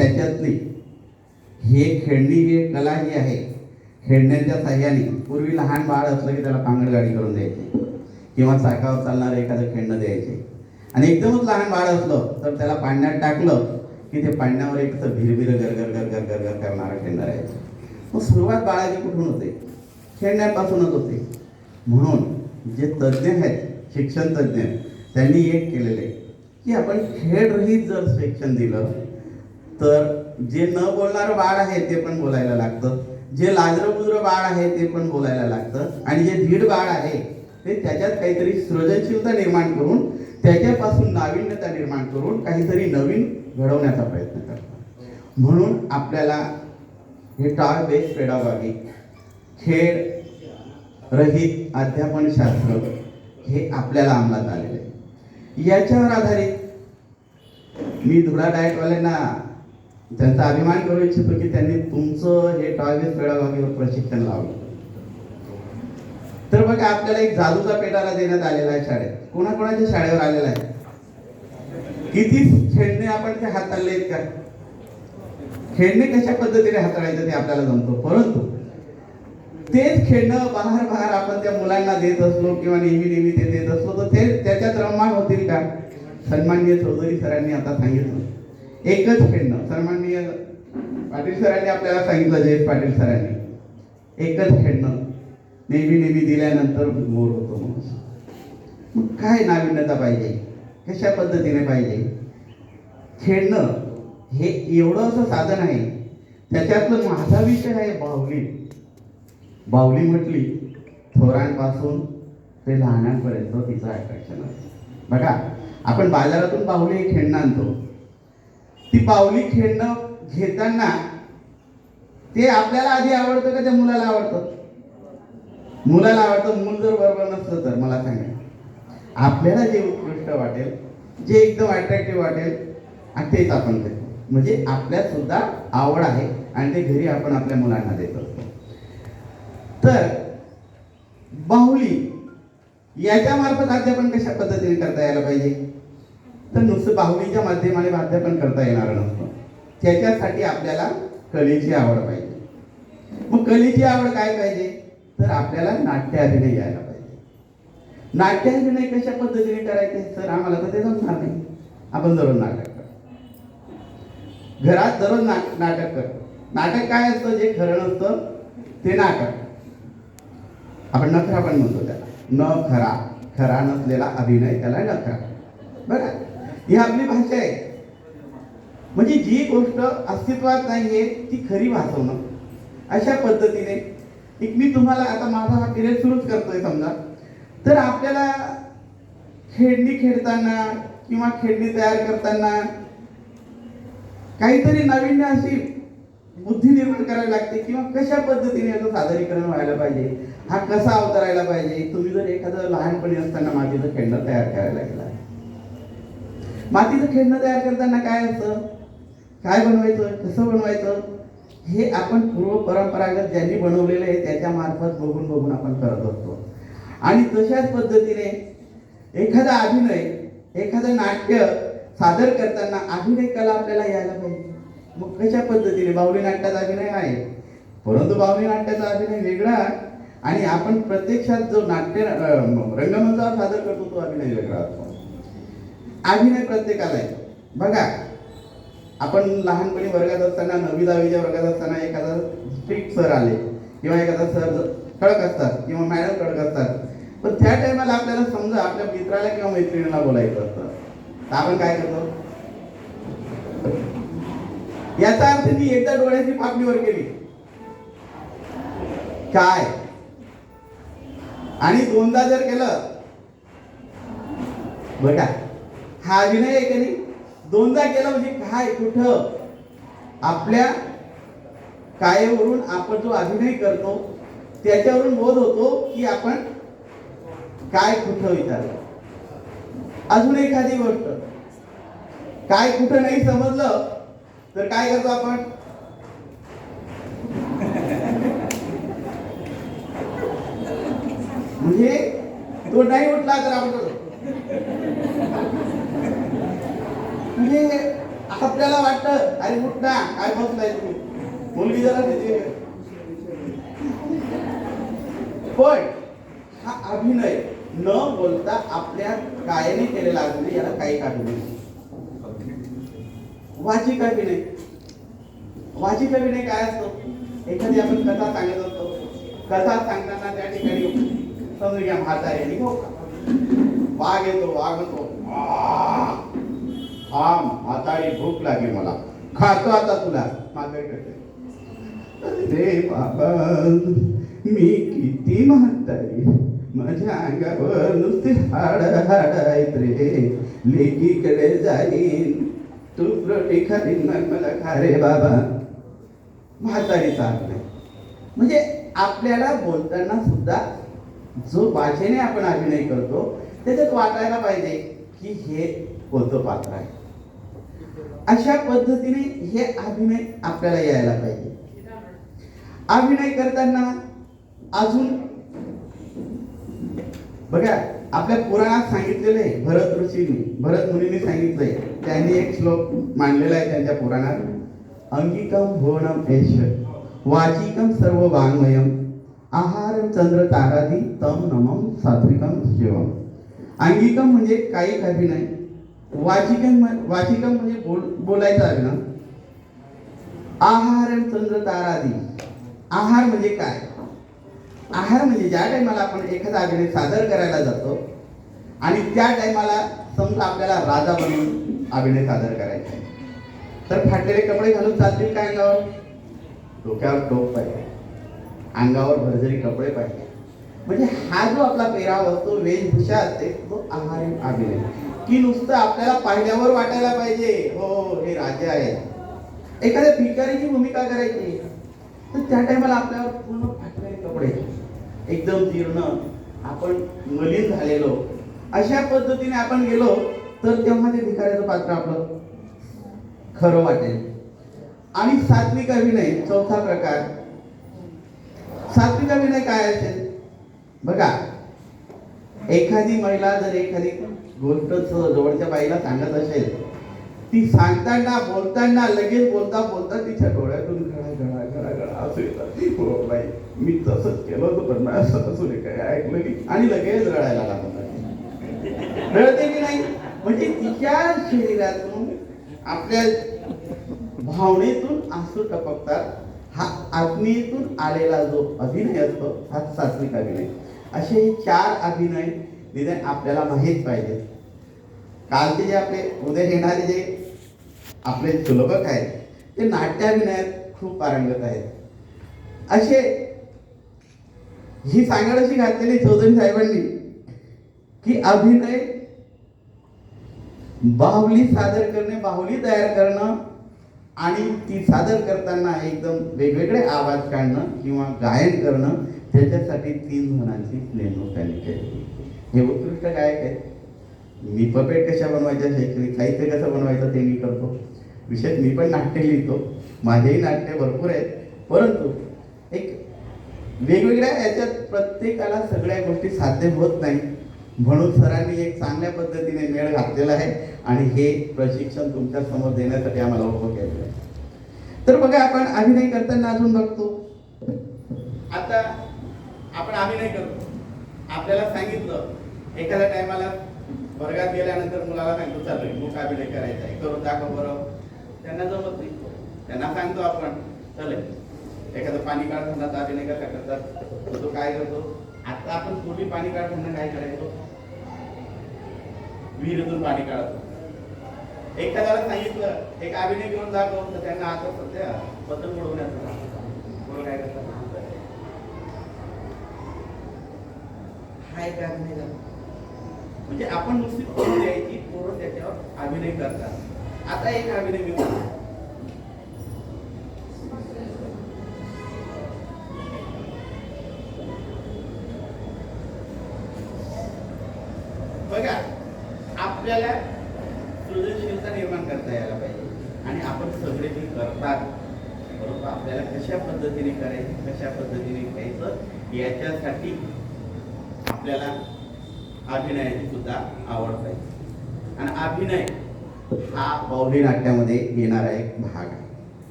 त्याच्यातली. हे खेळणी ही कला ही आहे. खेळण्याच्या साह्याने पूर्वी लहान बाळ असलं की त्याला पांगड गाडी करून द्यायची. किंवा चाकावर चालणारं एखादं खेळणं द्यायचे. आणि एकदमच लहान बाळ असलं तर त्याला पाण्यात टाकलं की ते पाण्यावर एक तर भिरभिर गरगर गरगर गरगर करणारं खेळणं राहायचं. मग सुरुवात बाळाची कुठून होते? खेळण्यापासूनच होते. म्हणून जे तज्ज्ञ आहेत शिक्षण तज्ज्ञ त्यांनी एक केलेलं आहे की आपण खेळरहित जर शिक्षण दिलं तर जे न बोलणारं बाळ आहे ते पण बोलायला लागतं. जे लाजरं बुजरं बाळ आहे ते पण बोलायला लागतं. आणि जे धीड बाळ आहे ते त्याच्यात काहीतरी सृजनशीलता निर्माण करून त्याच्यापासून नाविन्यता निर्माण करून काहीतरी नवीन घडवण्याचा प्रयत्न करतात. म्हणून आपल्याला हे टॉय बेस्ड पेडागॉगी खेळ रहित अध्यापनशास्त्र हे आपल्याला अंमलात आलेलं आहे. याच्यावर आधारित मी धुळा डायटवाल्यांना त्यांचा अभिमान करू इच्छितो की त्यांनी तुमचं हे टॉयलेट पेडागॉगीवर प्रशिक्षण लावलं. तर बघा आपल्याला एक जादूचा पेटाला देण्यात आलेला आहे शाळेत. कोणाकोणाच्या शाळेवर आलेला आहे? किती खेळणे आपण ते हाताळले आहेत का? खेळणे कशा पद्धतीने हाताळायचं ते आपल्याला जमतो? परंतु तेच खेळणं बाहेर बाहेर आपण त्या मुलांना देत असलो किंवा नेहमी नेहमी ते देत असलो तर ते त्याच्यात रममाण होतील का? सन्माननीय चौधरी सरांनी आता सांगितलं. एकच खेळणं सन्माननीय पाटील सरांनी आपल्याला सांगितलं जयेश पाटील सरांनी. एकच खेळणं नेहमी नेहमी दिल्यानंतर मोर होतो म्हणून मग काय नाविन्यता पाहिजे? कशा पद्धतीने पाहिजे? खेळणं हे एवढं असं साधन आहे. त्याच्यातलं माझा विषय आहे बाहुली. बाहुली म्हटली थोरांपासून ते लहानांपर्यंत तिचं अट्रॅक्शन असतं. बघा आपण बाजारातून बाहुली खेळणं आणतो. ती बाहुली खेळणं घेताना ते आपल्याला आधी आवडतं का त्या मुलाला आवडतं? मुलाला आवडतं मूल जर बरोबर नसतं तर मला सांगा. आपल्याला जे उत्कृष्ट वाटेल जे एकदम अट्रॅक्टिव्ह वाटेल आणि तेच आपण करतो म्हणजे आपल्यात सुद्धा आवड आहे आणि ते घरी आपण आपल्या मुलांना देत. असतो तर बाहुली याच्यामार्फत अध्यापन कशा पद्धतीने करता यायला पाहिजे? तर नुसतं बाहुलीच्या माध्यमाने अध्यापन करता येणार नसतं. त्याच्यासाठी आपल्याला कलेची आवड पाहिजे. मग कलेची आवड काय पाहिजे? तर आपल्याला नाट्य अभिनय यायला पाहिजे. नाट्य अभिनय कशा पद्धतीने करायचे? सर आम्हाला तर ते जमणार नाही. आपण दररोज नाटक कर घरात दररोज ना नाटक कर नाटक काय असतं? जे खरं नसतं ते नाटक. आपण नखरा पण म्हणतो त्याला. न खरा. खरा नसलेला अभिनय त्याला नखरा. बरं? ही आपली भाषा आहे. म्हणजे जी गोष्ट अस्तित्वात नाहीये ती खरी भासवणं अशा पद्धतीने एक मी तुम्हाला आता माझा हा पिरियड सुरूच करतोय समजा. तर आपल्याला खेळणी खेळताना किंवा खेळणी तयार करताना काहीतरी नाविन्य अशी बुद्धी निर्माण करावी लागते किंवा कशा पद्धतीने याचं सादरीकरण व्हायला पाहिजे? हा कसा अवतरायला पाहिजे? तुम्ही जर एखादं लहानपणी असताना मातीचं खेळणं तयार करायला गेला मातीचं खेळणं तयार करताना काय असतं? काय बनवायचं? कसं बनवायचं? हे आपण पूर्व परंपरागत ज्यांनी बनवलेलं आहे त्याच्यामार्फत बघून बघून आपण करत असतो. आणि तशाच पद्धतीने एखादा अभिनय एखादं नाट्य सादर करताना अभिनय कला आपल्याला यायला पाहिजे. मग कशा पद्धतीने? बाहुली नाट्याचा अभिनय आहे. परंतु बाहुली नाट्याचा अभिनय वेगळा आणि आपण प्रत्यक्षात जो नाट्य रंगमंचावर सादर करतो तो अभिनय वेगळा असतो. अभिनय प्रत्येकाला आहे. बघा आपण लहानपणी वर्गात असताना नवी दहावीच्या वर्गात असताना एखादा स्ट्रिक्ट सर आले किंवा एखादा सर कडक असतात किंवा मॅडम कडक असतात. पण त्या टायमाला आपल्याला समजा आपल्या मित्राला किंवा मैत्रिणीला बोलायचं असतं. तर आपण काय करतो? याचा अर्थ मी एकदा डोळ्याची पापणीवर केली. काय? आणि दोनदा जर केलं बघा हा अभिनय आहे का नाही? दोनदा केलं म्हणजे काय? कुठं? आपल्या कायेवरून आपण जो अभिनय करतो त्याच्यावरून बोध होतो की आपण काय कुठं विचारलं? अजून एखादी गोष्ट. काय कुठं नाही समजलं तर काय करतो आपण? म्हणजे तो नाही उठला तर आपण करतो. म्हणजे आपल्याला वाटतं अरे उठ ना काय नाही तुम्ही? मुलगी जरा तिथे पण हा अभिनय न बोलता आपल्या कायने केलेला अभिनय याला काही काढू नाही. वाचिक अभिनय. वाचिक अभिनय काय असतो? एखादी आपण कथा सांगत असतो कथा सांगताना त्या ठिकाणी समजून घ्या म्हाताऱ्याने हो वाघ येतो वाघ येतो थांब म्हातारी भूक लागली मला. खातो आता तुला. म्हातारी रे बाबा मी किती म्हातारी. माझ्या अंगावर नुसते हाड हाड आहेत रे. लेकीकडे जाईन. तू रोटी खालीन मग मला खा रे बाबा. म्हातारी अर्थ म्हणजे आपल्याला बोलताना सुद्धा जो भाषेने आपण अभिनय करतो त्याच्यात वाटायला पाहिजे की हे कोणतं पात्र आहे. अशा पद्धतीने हे अभिनय आपल्याला यायला पाहिजे. अभिनय करताना अजून बघा आपल्या पुराणात सांगितलेलं आहे भरत ऋषींनी भरत मुनीने सांगितलंय त्यांनी एक श्लोक मांडलेला आहे त्यांच्या पुराणात. अंगिकम भुवनम एश वाचिकम सर्व वाङ्मयम आहार चंद्र तारादी तम नमम सात्विकम शिवम. अंगिकम म्हणजे काही अभिनय वाचिकम म्हण- वाचिकम म्हणजे बोल बोलायचं आहे ना? आहार चंद्र तारादी. आहार म्हणजे काय? आहार म्हणजे ज्या टायमाला आपण एखादा अभिनय सादर करायला जातो आणि त्या टायमाला समजा आपल्याला राजा बनवून अभिनय सादर करायचा आहे. तर फाटलेले कपडे घालून चालतील काय अंगावर? डोक्यावर टोप पाहिजे. अंगावर भरजरी कपडे पाहिजे. म्हणजे हा जो आपला पेराव असतो वेशभूषा असते तो आहार अभिनय. की नुसतं आपल्याला पाहिल्यावर वाटायला पाहिजे. हो हे राजे आहेत. एखाद्या भिकारीची भूमिका करायची. तर त्या टायमाला आपल्यावर पूर्ण फाटलेले कपडे एकदम जीर्ण आपण मलिन झालेलो. अशा पद्धतीने आपण गेलो तर तेव्हा ते भिकाऱ्याचं पात्र आपलं खरं वाटेल. आणि सात्विक अभिनय चौथा प्रकार. सात्विक अभिनय काय असेल? बघा एखादी महिला जर एखादी गोष्ट जवळच्या बाईला सांगत असेल. ती सांगताना बोलताना लगेच बोलता बोलता तिच्या डोळ्यातून घडा घडा घडा घडा असं येतात. हो बाई मी तसंच केलं होतं पण मला असं काय ऐकलं की आणि लगेच रडायला लागत रडते की नाही? म्हणजे तिच्या शरीरातून आपल्या भावनेतून आसू टपकतात. हा आत्मीयेतून आलेला जो अभिनय असतो हा सात्विक अभिनय. असे हे चार अभिनय निदान आपल्याला माहीत पाहिजे. कालचे जे आपले उद्या येणारे जे आपले सुलभक आहेत ते नाट्याभिनयात खूप पारंगत आहेत. असे ही सांगड अशी घातलेली चौधरी साहेबांनी की अभिनय बाहुली सादर करणे बाहुली तयार करणं आणि ती सादर करताना एकदम वेगवेगळे आवाज काढणं किंवा गायन करणं त्याच्यासाठी तीन जणांची नेमणूक त्यांनी केली. हे उत्कृष्ट गायक आहेत. मी पपेट कशा बनवायच्या शैक्षणिक साहित्य कसं बनवायचं ते मी करतो. विशेष मी पण नाट्य लिहितो. माझेही नाट्य भरपूर आहेत. परंतु एक वेगवेगळ्या याच्यात प्रत्येकाला सगळ्या गोष्टी साध्य होत नाही. म्हणून सरांनी एक चांगल्या पद्धतीने मेळ घातलेला आहे आणि हे प्रशिक्षण तुमच्यासमोर देण्यासाठी आम्हाला उभं केलं आहे. तर बघा आपण अभिनय करताना अजून बघतो. आता आपण अभिनय करतो. आपल्याला सांगितलं एखाद्या टायमाला वर्गात गेल्यानंतर मुलाला सांगतो चालू मूक अभिनय करायचा आहे करून दाखव बरं. त्यांना जमत नाही. त्यांना सांगतो आपण चालेल एखादं पाणी काढताना दाबी अभिनय करता करतात? तो काय करतो? आता आपण पूर्वी पाणी काढताना काय करायचो? विहिरीतून पाणी काढतो एखाद्याला सांगितलं एक अभिनय घेऊन दाखव. तर त्यांना आता सध्या पतंग उडवण्याचं काय करतात हा. एक अभिनय झाला म्हणजे आपण नुसती करून द्यायची पोरं त्याच्यावर अभिनय करतात. आता एक अभिनय मी बघा आपल्याला सृजनशीलता निर्माण करता यायला पाहिजे. आणि आपण सगळे जे करतात बरोबर आपल्याला कशा पद्धतीने करायचं कशा पद्धतीने घ्यायचं याच्यासाठी आपल्याला अभिनयाची सुद्धा आवड पाहिजे. आणि अभिनय हा बाहुली नाट्यामध्ये येणारा एक भाग आहे.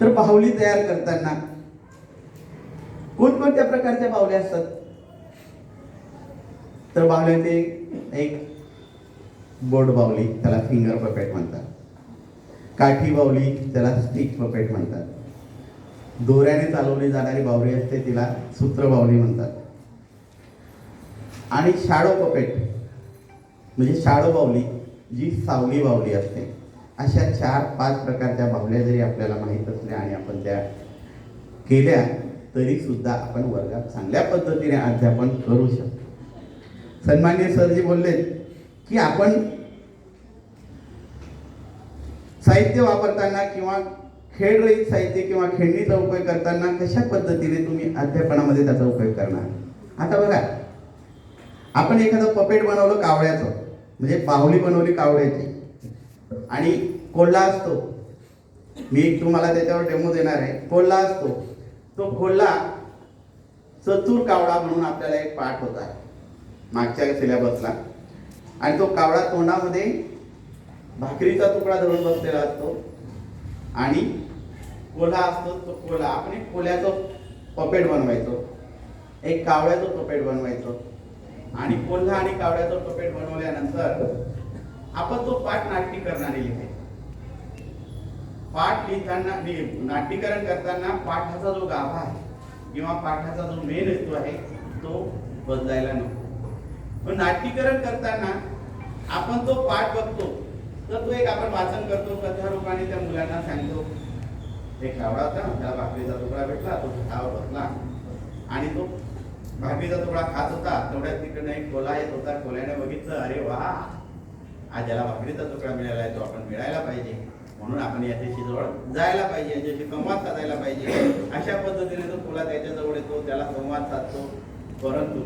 तर बाहुली तयार करताना कोणकोणत्या प्रकारच्या बाहुल्या असतात? तर बाहुल्याचे एक बोट बाहुली त्याला फिंगर पपेट म्हणतात. काठी बाहुली त्याला स्टिक पपेट म्हणतात. दोऱ्याने चालवली जाणारी बाहुली असते तिला सूत्र बाहुली म्हणतात. आणि शाडो पपेट. म्हणजे शाडो बावली जी सावली बावली असते अशा चार पाच प्रकारच्या बाहुल्या जरी आपल्याला माहीत असल्या आणि आपण त्या केल्या तरी सुद्धा आपण वर्गात चांगल्या पद्धतीने अध्यापन करू शकतो. सन्मान्य सरजी बोलले की आपण साहित्य वापरताना किंवा खेळरहित साहित्य किंवा खेळणीचा उपयोग करताना कशा पद्धतीने तुम्ही अध्यापनामध्ये त्याचा उपयोग करणार? आता बघा आपण एखादं पपेट बनवलं कावळ्याचं म्हणजे बाहुली बनवली कावळ्याची आणि कोल्हा असतो. मी तुम्हाला त्याच्यावर डेमो देणार आहे. कोल्हा असतो. तो कोल्हा चतुर कावळा म्हणून आपल्याला एक पाठ होता मागच्या सिलेबसला आणि तो कावळा तोंडामध्ये भाकरीचा तुकडा धरून बसलेला असतो. आणि कोल्हा असतो तो कोल्हा आपण एक कोल्याचं पपेट बनवायचो. एक कावळ्याचं पपेट बनवायचो. आणि कोल्हा आणि कावड्याचं पपेट बनवल्यानंतर आपण तो पाठ नाट्यीकरणाने लिहिले. पाठ लिहिताना नाट्यकरण नाट्यीकरण करताना पाठाचा जो गाभा आहे किंवा पाठाचा जो मेन हेतू आहे तो बदलायला नको. पण नाट्यीकरण करताना आपण तो पाठ बघतो तर तो एक आपण वाचन करतो कथा रूपाने त्या मुलांना सांगतो एक कावडा होता त्याला भाकरीचा तुकडा भेटला तो झाडावर बसला. आणि तो भाकरीचा तुकडा खात होता तेवढ्याच तिकडनं एक कोला येत होता कोल्याने बघितलं अरे वा आज ज्याला भाकरीचा तुकडा मिळाला आहे तो आपण मिळायला पाहिजे. म्हणून आपण याच्याशी जवळ जायला पाहिजे याच्याशी संवाद साधायला पाहिजे. अशा पद्धतीने तो कोला त्याच्याजवळ येतो त्याला संवाद साधतो. परंतु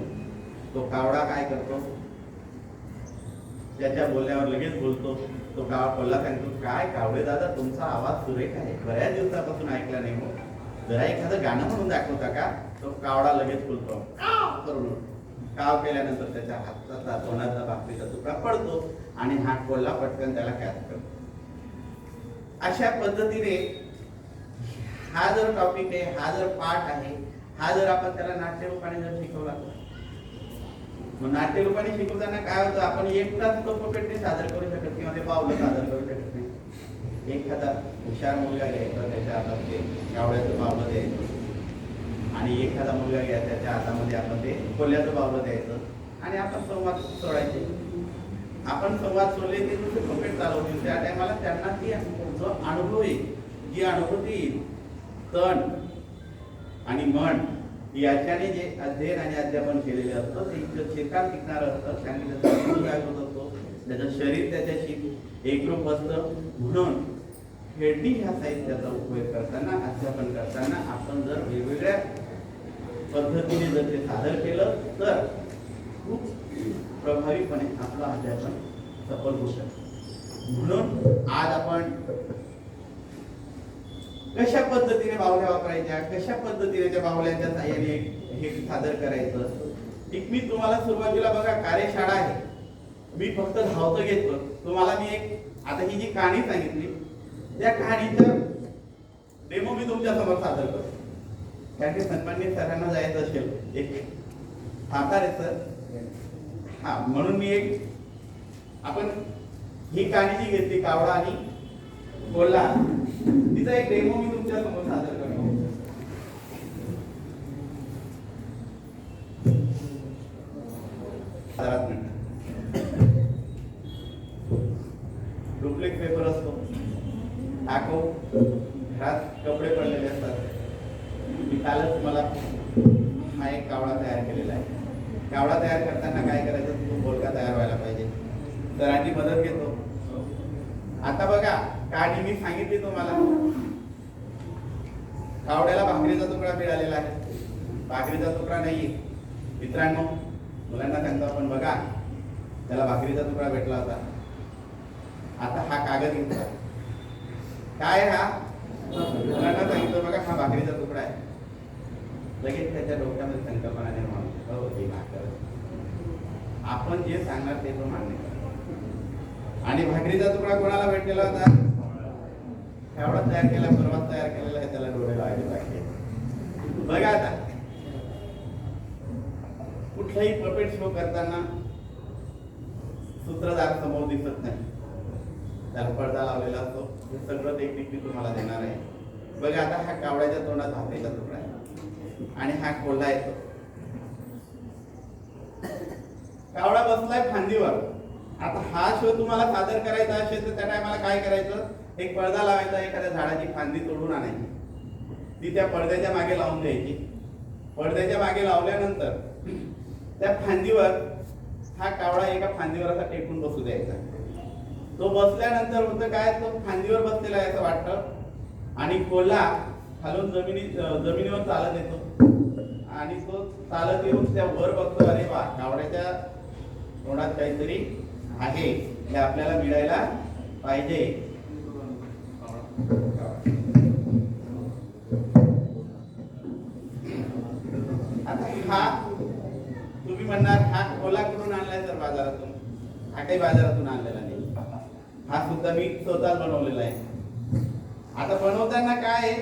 तो कावडा काय करतो? त्याच्या बोलण्यावर लगेच बोलतो. तो कावळा कोल्हा सांगतो काय कावडे दादा तुमचा आवाज सुरेख आहे. बऱ्याच दिवसापासून ऐकला नाही हो. जरा एखादं गाणं म्हणून दाखवता का? तो कावडा लगेच काव करून. काव केल्यानंतर त्याच्या हाताचा तोंडाचा भाकरीचा तुकडा पडतो आणि हा कोल्हा पटकन त्याला कॅच करतो. अशा पद्धतीने हा जर टॉपिक आहे हा जर पाठ आहे हा जर आपण त्याला नाट्यरूपाने जर शिकवला तर? मग नाट्यरूपाने शिकवताना काय होतं? आपण एकटाच तो पपेट नाही सादर करू शकत किंवा ते पावलं सादर करू शकत नाही. एखादा हुशार मुलगा घ्यायचा त्याच्या हातात ते गावड्याचं पावलं द्यायचं आणि एखादा मुलगा घ्या त्याच्या हातामध्ये आपण ते खोल्याचं बावलं द्यायचं. आणि आपण संवाद सोडायचे. आपण संवाद सोडले ते तुमचे पपेट चालवतील त्या टायमाला त्यांना ती जो अनुभव येईल जी अनुभूती येईल तण आणि मन याच्याने जे अध्ययन आणि अध्यापन केलेले असतं ते इतकं चिरकाल टिकणार असतं. त्यांनी त्याचा काय होत असतो? त्याचं शरीर त्याच्याशी एकरूप असतं. म्हणून खेळणी ह्या साहित्याचा उपयोग करताना अध्यापन करताना आपण जर वेगवेगळ्या पद्धतीने जर ते सादर केलं तर खूप प्रभावीपणे आपलं अध्यापन सफल होऊ शकतं. म्हणून आज आपण कशा पद्धतीने बावल्या वापरायच्या कशा पद्धतीने त्या बावल्यांच्या साह्याने हे सादर करायचं? एक मी तुम्हाला सुरुवातीला बघा कार्यशाळा आहे. मी फक्त धावतं घेतो तुम्हाला मी एक आता ही जी कहाणी सांगितली त्या कहाणीचा डेमो मी तुमच्यासमोर सादर करतो. कारण की सन्मान्य सरांना जायचं असेल एक थांबणार आहे सर. हा म्हणून मी एक आपण ही काळजी जी घेतली कावडा आणि बोलला. तिचा एक डेमो मी तुमच्यासमोर सादर करतो सात मिनिटं. डुप्लेक्स पेपर असतो टाको घरात कपडे पडलेले असतात मी कालच मला हा एक कावळा तयार केलेला आहे कावळा तयार करताना काय करायचं तो बोलका तयार व्हायला पाहिजे सरांची मदत घेतो आता बघा कहाणी मी सांगितली तुम्हाला कावड्याला भाकरीचा तुकडा मिळालेला आहे भाकरीचा तुकडा नाही मित्रांनो मुलांना सांगतो आपण बघा त्याला भाकरीचा तुकडा भेटला होता आता हा कागद घेतला काय हा मुलांना सांगितलं बघा हा भाकरीचा तुकडा आहे लगेच त्याच्या डोक्यामध्ये संकल्पना निर्माण होते. हो हे भाकर. आपण जे सांगणार ते तो मान्य आणि भाकरीचा तुकडा कोणाला भेटलेला होता? एवढा तयार केला परवा तयार केलेला आहे त्याला डोळे लागले पाहिजे बघा आता. कुठलाही पपेट शो करताना सूत्रधार समोर दिसत नाही. त्याला पडदा लावलेला असतो. हे सगळं टेक्निक मी तुम्हाला देणार आहे. बघा आता हा कावड्याच्या तोंडात भाकरीचा तुकडा आहे. आणि हा कोल्हा येतो कावळा बसलाय फांदीवर. आता हा शो तुम्हाला सादर करायचा असेल तर त्या टायमाला काय करायचं? एक पडदा लावायचा एखाद्या झाडाची फांदी तोडून आणायची. ती त्या पडद्याच्या मागे लावून द्यायची पडद्याच्या मागे लावल्यानंतर त्या फांदीवर हा कावळा एका फांदीवर असा टेकून बसू द्यायचा. तो बसल्यानंतर होतं काय? तो फांदीवर बसलेला आहे असं वाटतं. आणि कोल्हा खालून जमिनी जमिनीवर चालत येतो. आणि तो चालत येऊन त्या वर बघतो अरे वा कावड्याच्या तोंडात काहीतरी आहे. हे आपल्याला मिळायला पाहिजे. आता हा तुम्ही म्हणणार हा ओला कुठून आणलाय तर बाजारातून? हा काही बाजारातून आणलेला नाही. हा सुद्धा मी स्वतः बनवलेला आहे. आता बनवताना काय आहे,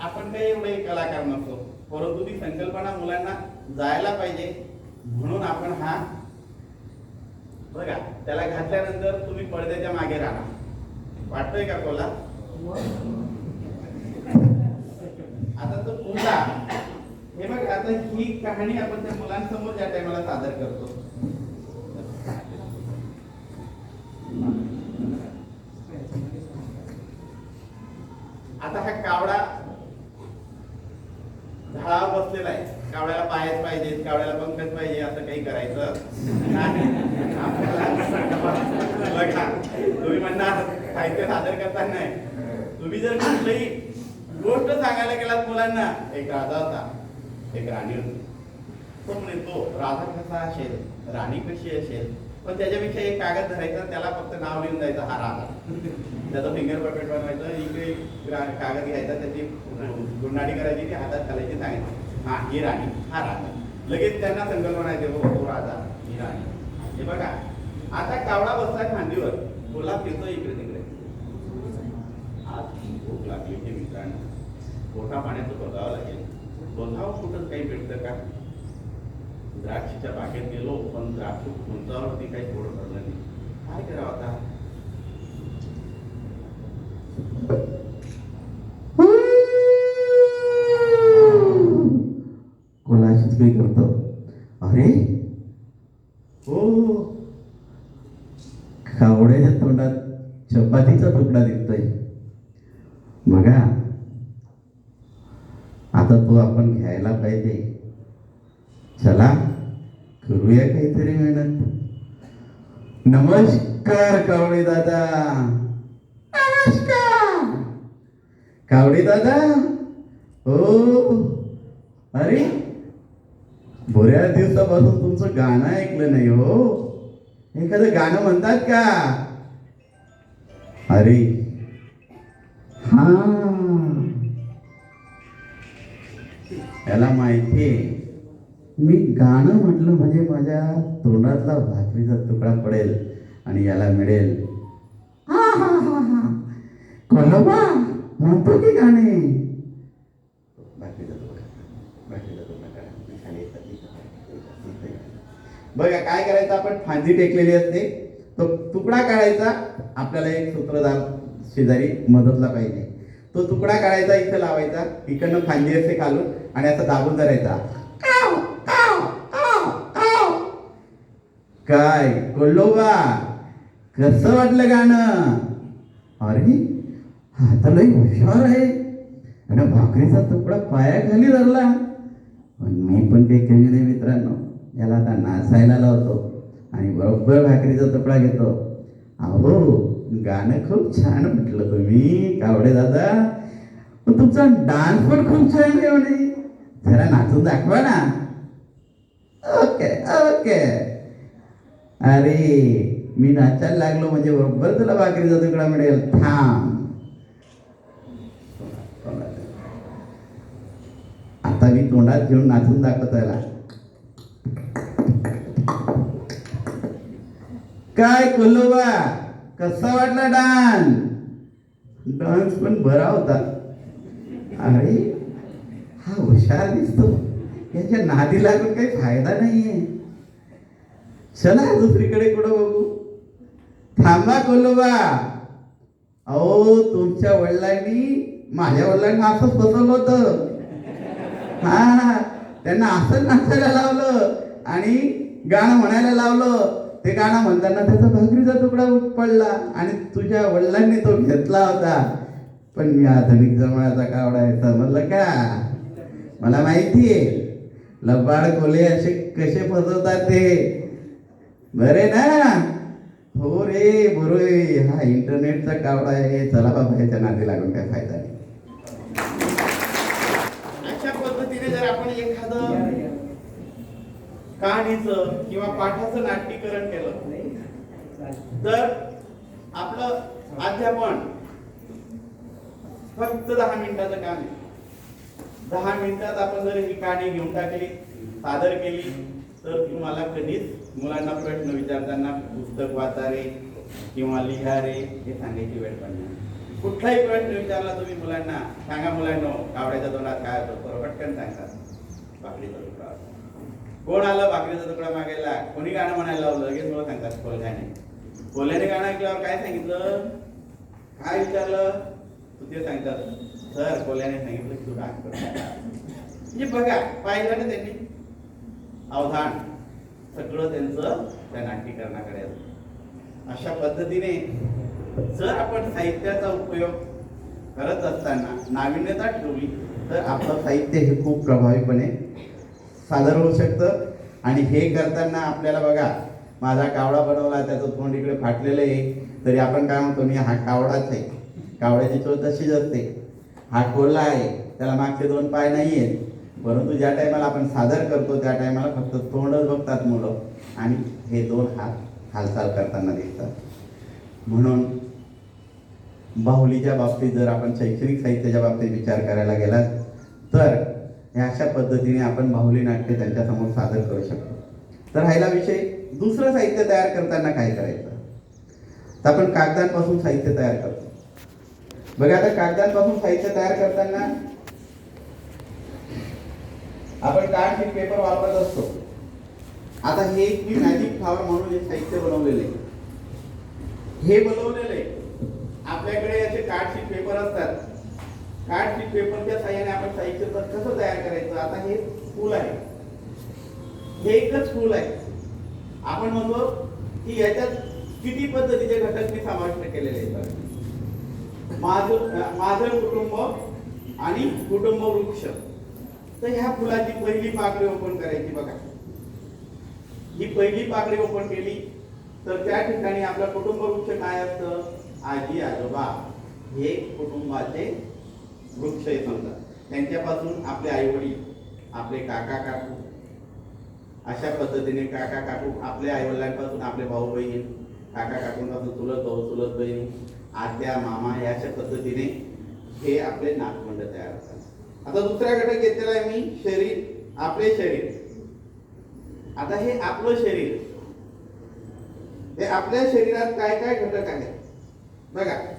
आपण काही एवढे कलाकार नसतो परंतु ती संकल्पना मुलांना जायला पाहिजे. म्हणून आपण हा बघा त्याला घातल्यानंतर तुम्ही पडद्याच्या मागे राहणार. वाटतोय का कोला? आता तो कोला हे बघ आता ही कहाणी आपण त्या मुलांसमोर ज्या टायमाला सादर करतो कावड्याला पाहिजे असं काही करायचं. बघा तुम्ही म्हणणार साहित्य सादर करताना नाही. तुम्ही जर कुठलीही गोष्ट सांगायला गेलात मुलांना एक राजा होता एक राणी होती. तो म्हणे तो राजा कसा असेल? राणी कशी असेल? पण त्याच्यापेक्षा एक कागद धरायचा त्याला फक्त नाव लिहून द्यायचं हा राजा. त्याचं फिंगर पपेट बनवायचं इकडे कागद घ्यायचा त्याची गुंडाळी करायची ती हातात घालायची सांगायची हा ही राणी हा राजा लगेच त्यांना संकल्पना येते हो तो राजा मी राणी. हे बघा. आता कावळा बसलाय फांदीवर गुलाब फिरतो इकडे तिकडे. आज भूक लागली हे मित्रांनो. पोटा पाण्याचं बघावं लागेल. बघावं कुठं काही भेटतं का? द्राक्षीच्या बागेत गेलो पण द्राक्ष उंचावरती काही थोडं पडलं नाही. काय करावं आता? करतो. अरे? हो. कावड्याच्या तोंडात चपातीचा तुकडा दिसतोय. बघा. आता तो आपण घ्यायला पाहिजे. चला करूया काहीतरी मेहनत. नमस्कार कावडे दादा. नमस्कार. कावडे दादा. हो अरे बऱ्याच दिवसापासून तुमचं गाणं ऐकलं नाही हो. एखादं गाणं म्हणतात का? अरे हा. याला माहितीये मी गाणं म्हटलं म्हणजे माझ्या तोंडातला भाकरीचा तुकडा पडेल आणि याला मिळेल. हा हा हा हा. कोल्हा म्हणतो की गाणे भाकरीचा तुकडा भाकरीचा तुकडा करा. मी खाली येतात, इथं, इथं, इथं. बघा काय करायचं आपण? फांदी टेकलेली असते. तो तुकडा काढायचा आपल्याला एक सूत्रधार शेजारी मदतला पाहिजे. तो तुकडा काढायचा इथं लावायचा. इकडनं फांदी असते खालून आणि असं दाबून धरायचा. काय? कोल्होबा कसं वाटलं गाणं? अरे हा तर लई हुशार आहे. आणि भाकरीचा तुकडा पायाखाली धरला. पण मी पण काही कमी नाही मित्रांनो. याला आता नाचायला लावतो. आणि बरोबर भाकरीचा तुकडा घेतो. अहो गाणं खूप छान म्हटलं तुम्ही. कावडे दादा. पण तुमचा डान्स पण खूप छान आहे म्हणे. जरा नाचून दाखवा ना. Okay okay. अरे मी नाचायला लागलो म्हणजे बरोबर तुला भाकरीचा तुकडा मिळेल. थांब. आता मी तोंडात घेऊन नाचून दाखवतो याला. काय कोल्होबा कसा वाटला डान्स? डान्स पण बरा होता. अरे हा हुशार दिसतो. याच्या नादी लागून काही फायदा नाहीये. चला दुसरीकडे कुठं बघू? थांबा कोलोबा अहो तुमच्या वडिलांनी माझ्या वडिलांना असंच फसवलं होतं. हा. त्यांना असं नाचायला लावलं आणि गाणं म्हणायला लावलं. ते गाणं म्हणताना त्याचा भाकरीचा तुकडा पडला आणि तुझ्या वडिलांनी तो घेतला होता. पण मी आधुनिक जमान्याचा कावडा आहे. समजलं का मला माहिती आहे. लबाड कोले असे कसे फसवतात ते. बरे ना? हो रे बरोय. हा इंटरनेटचा कावडा आहे. चला बाबा याच्या नादी लागून काय फायदा नाही अशा पद्धतीने जर आपण एखादं कहाणीचं किंवा पाठाचं नाट्यीकरण केलं. तर आपलं अध्यापन फक्त दहा मिनिटाचं काम आहे. दहा मिनिटात आपण जर ही कहाणी घेऊन टाकली सादर केली तर तुम्हाला कधीच मुलांना प्रश्न विचारताना पुस्तक वाचा रे किंवा लिहा रे हे सांगायची वेळ पडणार कुठलाही प्रश्न विचारला तुम्ही मुलांना सांगा मुलांना कावड्याच्या तोंडात काय होतं पटकन सांगतात. भाकरीचा कोण आलं? भाकरीचा तुकडा मागायला कोणी गाणं म्हणायला लावलं? लगेच मला सांगतात कोल्ह्याने. कोल्ह्याने गाणं ऐकल्यावर काय सांगितलं? काय विचारलं? ते सांगतात सर कोल्ह्याने सांगितलं की तू डान्स म्हणजे बघा पाहिलं ना त्यांनी? अवधान. सगळं त्यांचं त्या नाट्यकरणाकडे असतं. अशा पद्धतीने जर आपण साहित्याचा उपयोग करत असताना नाविन्यता ठेवली तर आपलं साहित्य हे खूप प्रभावीपणे सादर होऊ शकतं. आणि हे करताना आपल्याला बघा माझा कावडा बनवला त्याचं तोंड इकडे फाटलेलं आहे. तरी आपण काय म्हणतो मी हा कावडाच आहे. कावड्याची चोच तशीच असते हा कोल्हा आहे. त्याला मागचे दोन पाय नाही आहेत. परंतु ज्या टायमाला आपण सादर करतो त्या टायमाला फक्त तोंडच बघतात मुलं. आणि हे दोन हात हालचाल करताना दिसतात. म्हणून बाहुलीच्या बाबतीत जर आपण शैक्षणिक साहित्याच्या बाबतीत विचार करायला गेलात तर ह्या अशा पद्धतीने आपण बाहुली नाट्य त्यांच्यासमोर सादर करू शकतो. तर राहिला विषय दुसरं साहित्य तयार करताना काय करायचं? तर आपण कागदांपासून साहित्य तयार करतो. बघा आता कागदांपासून साहित्य तयार करताना आपण कार्ड पेपर वापरत असतो. आता हे मी मॅजिक फ्लावर म्हणून हे साहित्य बनवलेले हे बनवलेले आपल्याकडे याचे कार्डशीट पेपर असतात. कार्ड शीट पेपरच्या साह्याने आपण साहित्य कसं तयार करायचं? आता हे फूल आहे. हे एकच फूल आहे. आपण म्हणतो की याच्यात किती पद्धतीचे घटक मी समाविष्ट केलेले आहेत माझं माझं कुटुंब आणि कुटुंब वृक्ष. तर ह्या फुलाची पहिली पाकळी ओपन करायची बघा. ही पहिली पाकळी ओपन केली तर त्या ठिकाणी आपला कुटुंब वृक्ष काय असतं? आजी आजोबा. हे कुटुंबाचे वृक्ष आहे म्हणतात त्यांच्यापासून आपले आई वडील आपले काका काकू. अशा पद्धतीने काका काकू आपल्या आई वडिलांपासून आपले भाऊ बहीण काका काकूंपासून चुलत भाऊ चुलत बहीण आत्या मामा या अशा पद्धतीने हे आपले नातवंड तयार होतात. आता दुसरा घटक घेतलेला आहे मी शरीर. आपले शरीर. आता हे आपलं शरीर. हे आपल्या शरीरात काय काय घटक आहेत? बघा.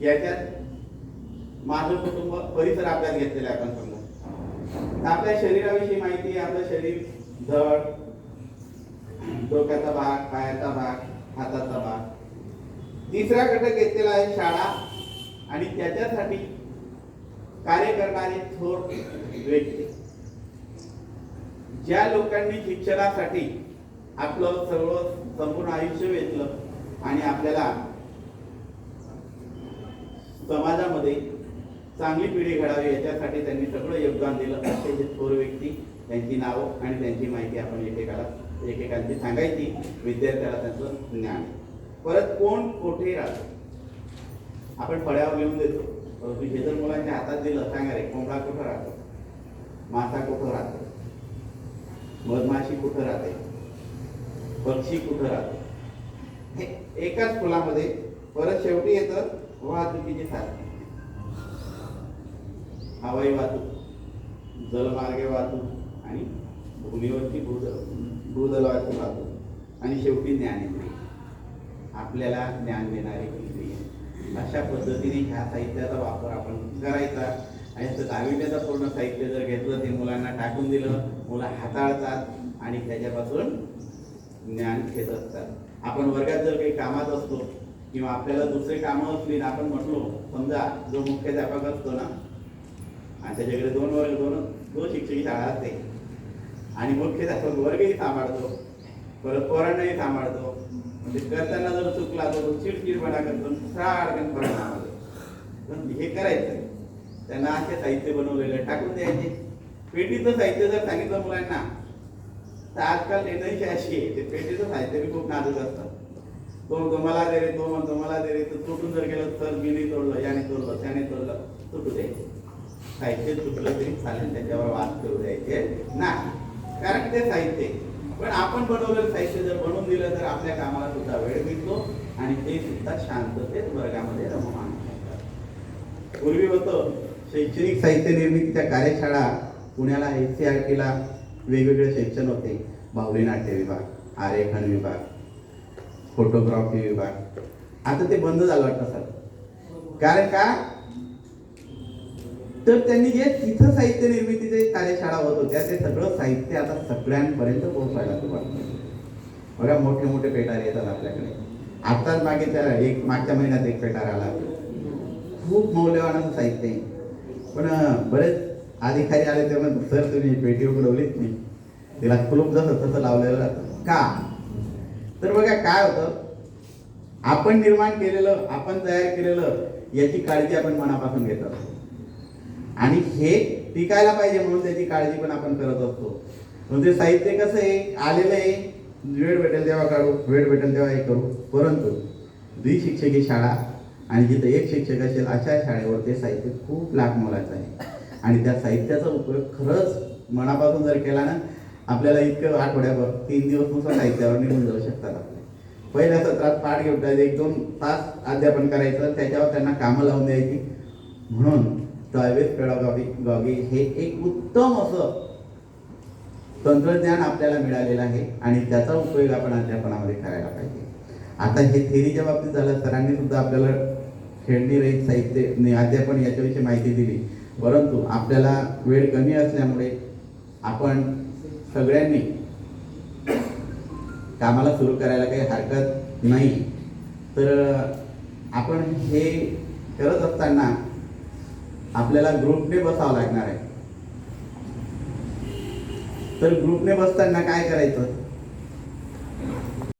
याच्यात माझं कुटुंब परिसर अभ्यास घेतलेला आहे आपण समजा आपल्या शरीराविषयी माहिती आपलं शरीर धड डोक्याचा भाग पायाचा भाग हाताचा भाग. तिसरा घटक घेतलेला आहे शाळा आणि त्याच्यासाठी कार्य करणारे थोर व्यक्ती. ज्या लोकांनी शिक्षणासाठी आपलं सर्व संपूर्ण आयुष्य वेचलं आणि आपल्याला समाजामध्ये चांगली पिढी घडावी याच्यासाठी त्यांनी सगळं योगदान दिलं. असे जे थोर व्यक्ती त्यांची नावं आणि त्यांची माहिती आपण एकेकाला एकेकांची सांगायची विद्यार्थ्याला त्यांचं ज्ञान. परत कोण कोठे राहतो? आपण फळ्यावर लिहून देतो. परंतु हे जर मुलांच्या हातात दिलं सांगा रे कोंबडा कुठं राहतो? मासा कुठं राहतो? मधमाशी कुठं राहते? पक्षी कुठं राहतो? हे एकाच फुलामध्ये परत शेवटी येतं वाहतुकीची साधने हवाई वाहतूक जलमार्गे वाहतूक आणि भूमीवरती भूजल भूजलाची वाहतूक. आणि शेवटी ज्ञानेंद्रिय आपल्याला ज्ञान देणारी इंद्रिय. आहे अशा पद्धतीने ह्या साहित्याचा वापर आपण करायचा. आणि असं दहावीचं पूर्ण साहित्य जर घेतलं ते मुलांना टाकून दिलं मुलं हाताळतात आणि त्याच्यापासून ज्ञान घेत असतात. आपण वर्गात जर काही कामात असतो किंवा आपल्याला दुसरे कामं असली ना आपण म्हटलो समजा जो मुख्याध्यापक असतो ना आणि त्याच्याकडे दोन वर्ग दोन दोन शिक्षकी शाळा असते. आणि मुख्याध्यापक वर्गही सांभाळतो. परत पोरांनाही सांभाळतो. म्हणजे करताना जर चुकला तर तो चिडचिडपणा करतो सारखं परिणाम पण हे करायचं त्यांना असे साहित्य बनवलेले टाकून द्यायचे. पेटीचं साहित्य जर सांगितलं मुलांना तर आजकाल टेंडन्सी अशी आहे. ते पेटीचं साहित्य बी खूप नाजूक असतं. तो म्हणतो मला दे रे तो म्हणतो मला दे रे तर तुटून जर गेलं तर मी नाही तोडलं याने तोडलं त्याने तोडलं तुटू द्यायचं साहित्य चुकलं तरी चालेल त्याच्यावर वाद करू द्यायचे नाही. कारण ते साहित्य पण आपण बनवलेलं साहित्य जर बनवून दिलं तर आपल्या कामाला सुद्धा वेळ मिळतो आणि ते सुद्धा शांततेत वर्गामध्ये रममान होतात. पूर्वी होतं शैक्षणिक साहित्य निर्मितीच्या कार्यशाळा पुण्याला एस सी आर टीला वेगवेगळे सेक्शन होते. बाहुली नाट्य विभाग आरेखन विभाग फोटोग्राफी विभाग. आता ते बंद झालं वाटतं सर. कारण का? तर त्यांनी जे तिथं साहित्य निर्मितीचे कार्यशाळा होत होत्या ते सगळं साहित्य आता सगळ्यांपर्यंत पोहोचायला सुरुवात बघा मोठे मोठे पेटारे येतात आपल्याकडे. आताच मागे त्या एक मागच्या महिन्यात एक पेटार आला. खूप मौल्यवान असं साहित्य आहे. पण बरेच अधिकारी आले तेव्हा सर तुम्ही पेटी उघडवलीच नाही. तिला कुलूप जसं तसं लावलेलं जातं का? तर बघा काय होतं? आपण निर्माण केलेलं आपण तयार केलेलं याची काळजी आपण मनापासून घेत. असतो आणि हे टिकायला पाहिजे म्हणून त्याची काळजी पण आपण करत असतो. म्हणजे साहित्य कसं आहे? आलेलं आहे. वेळ भेटेल तेव्हा काढू वेळ भेटेल तेव्हा हे करू. परंतु द्विशिक्षकी शाळा आणि जिथं एक शिक्षक असेल अशा शाळेवर ते साहित्य खूप लाख मोलाचं आहे. आणि त्या साहित्याचा उपयोग खरंच मनापासून जर केला ना आपल्याला इतकं आठवड्याभर तीन दिवसनुसार साहित्यावर निघून जाऊ शकतात आपले. पहिल्या सत्रात पाठ घेऊन एक दोन तास अध्यापन करायचं त्याच्यावर त्यांना कामं लावून द्यायची. म्हणून प्रायव्हेट पेडागॉगी गॉगी हे एक उत्तम असं तंत्रज्ञान आपल्याला मिळालेलं आहे आणि त्याचा उपयोग आपण अध्यापनामध्ये करायला पाहिजे. आता हे थेरीच्या बाबतीत झालं सरांनी सुद्धा आपल्याला खेळणी रहित साहित्य अध्यापन याच्याविषयी माहिती दिली. परंतु आपल्याला वेळ कमी असल्यामुळे आपण सगळ्यांनी कामाला सुरू करायला काही हरकत नाही. तर आपण हे करत असताना आपल्याला ग्रुपने बसावं लागणार आहे. तर ग्रुपने बसताना काय करायचं?